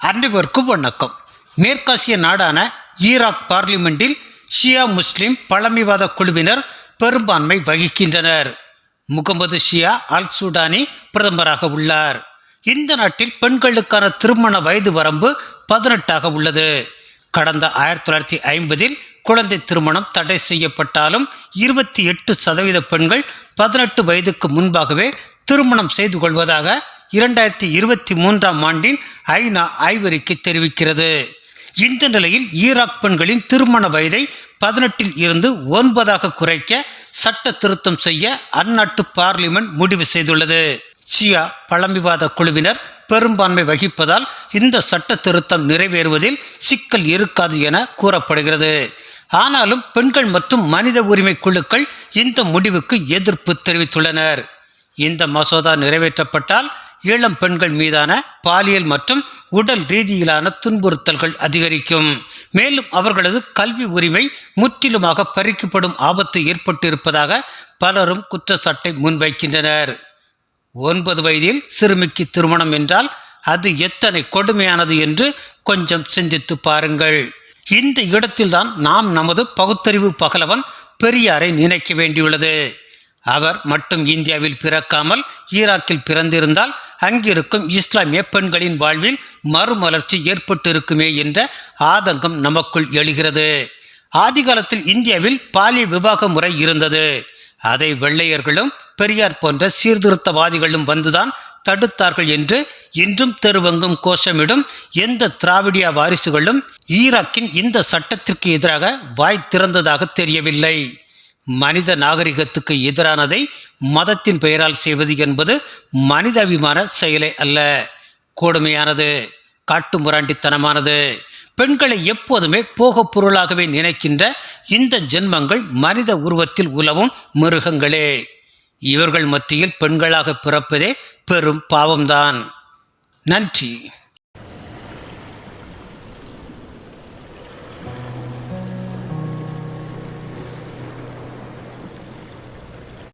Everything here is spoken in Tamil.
அனைவருக்கும் வணக்கம் மேற்காசிய நாடான ஈராக் பார்லிமெண்டில் ஷியா முஸ்லிம் பழமைவாத குழுவினர் பெரும்பான்மை வகிக்கின்றனர். முகமது ஷியா அல் சூடானி பிரதமராக உள்ளார். இந்த நாட்டில் பெண்களுக்கான திருமண வயது வரம்பு பதினெட்டாக உள்ளது. கடந்த ஆயிரத்தி தொள்ளாயிரத்தி ஐம்பதில் குழந்தை திருமணம் தடை செய்யப்பட்டாலும் இருபத்தி எட்டு சதவீத பெண்கள் பதினெட்டு வயதுக்கு முன்பாகவே திருமணம் செய்து கொள்வதாக இரண்டாயிரத்தி இருபத்தி மூன்றாம் ஆண்டின் ஐநா ஆய்வறிக்கை தெரிவிக்கிறது. இந்த நிலையில் ஈராக் பெண்களின் திருமண வயதை பதினெட்டில் இருந்து ஒன்பதாக குறைக்க சட்ட திருத்தம் செய்ய அந்நாட்டு பார்லிமெண்ட் முடிவு செய்துள்ளது. ஷியா பழமைவாத குழுவினர் பெரும்பான்மை வகிப்பதால் இந்த சட்ட திருத்தம் நிறைவேறுவதில் சிக்கல் இருக்காது என கூறப்படுகிறது. ஆனாலும் பெண்கள் மற்றும் மனித உரிமை குழுக்கள் இந்த முடிவுக்கு எதிர்ப்பு தெரிவித்துள்ளனர். இந்த மசோதா நிறைவேற்றப்பட்டால் இளம் பெண்கள் மீதான பாலியல் மற்றும் உடல் ரீதியிலான துன்புறுத்தல்கள் அதிகரிக்கும். மேலும் அவர்களது கல்வி உரிமை முற்றிலுமாக பறிக்கப்படும் ஆபத்து ஏற்பட்டிருப்பதாக பலரும் குற்றச்சாட்டை முன்வைக்கின்றனர். ஒன்பது வயதில் சிறுமிக்கு திருமணம் என்றால் அது எத்தனை கொடுமையானது என்று கொஞ்சம் சிந்தித்து பாருங்கள். இந்த இடத்தில்தான் நாம் நமது பகுத்தறிவு பகலவன் பெரியாரை நினைக்க வேண்டியுள்ளது. அவர் மட்டும் இந்தியாவில் பிறக்காமல் ஈராக்கில் பிறந்திருந்தால் அங்கிருக்கும் இஸ்லாமிய பெண்களின் வாழ்வில் மறுமலர்ச்சி ஏற்பட்டிருக்குமே என்ற ஆதங்கம் நமக்குள் எழுகிறது. ஆதிகாலத்தில் இந்தியாவில் பாலிய விவாக முறை இருந்தது. அதை வெள்ளையர்களும் பெரியார் போன்ற சீர்திருத்தவாதிகளும் வந்துதான் தடுத்தார்கள் என்று இன்றும் தெருவெங்கும் கோஷமிடும் எந்த திராவிடியா வாரிசுகளும் ஈராக்கின் இந்த சட்டத்திற்கு எதிராக வாய் திறந்ததாக தெரியவில்லை. மனித நாகரிகத்துக்கு எதிரானதை மதத்தின் பெயரால் செய்வது என்பது மனிதாபிமான செயலே அல்ல. கொடுமையானது காட்டுமுராண்டித்தனமானது பெண்களை எப்போதுமே போகப் பொருளாகவே நினைக்கின்ற இந்த ஜென்மங்கள் மனித உருவத்தில் உலவும் மிருகங்களே. இவர்கள் மத்தியில் பெண்களாக பிறப்பதே பெரும் பாவம்தான். நன்றி.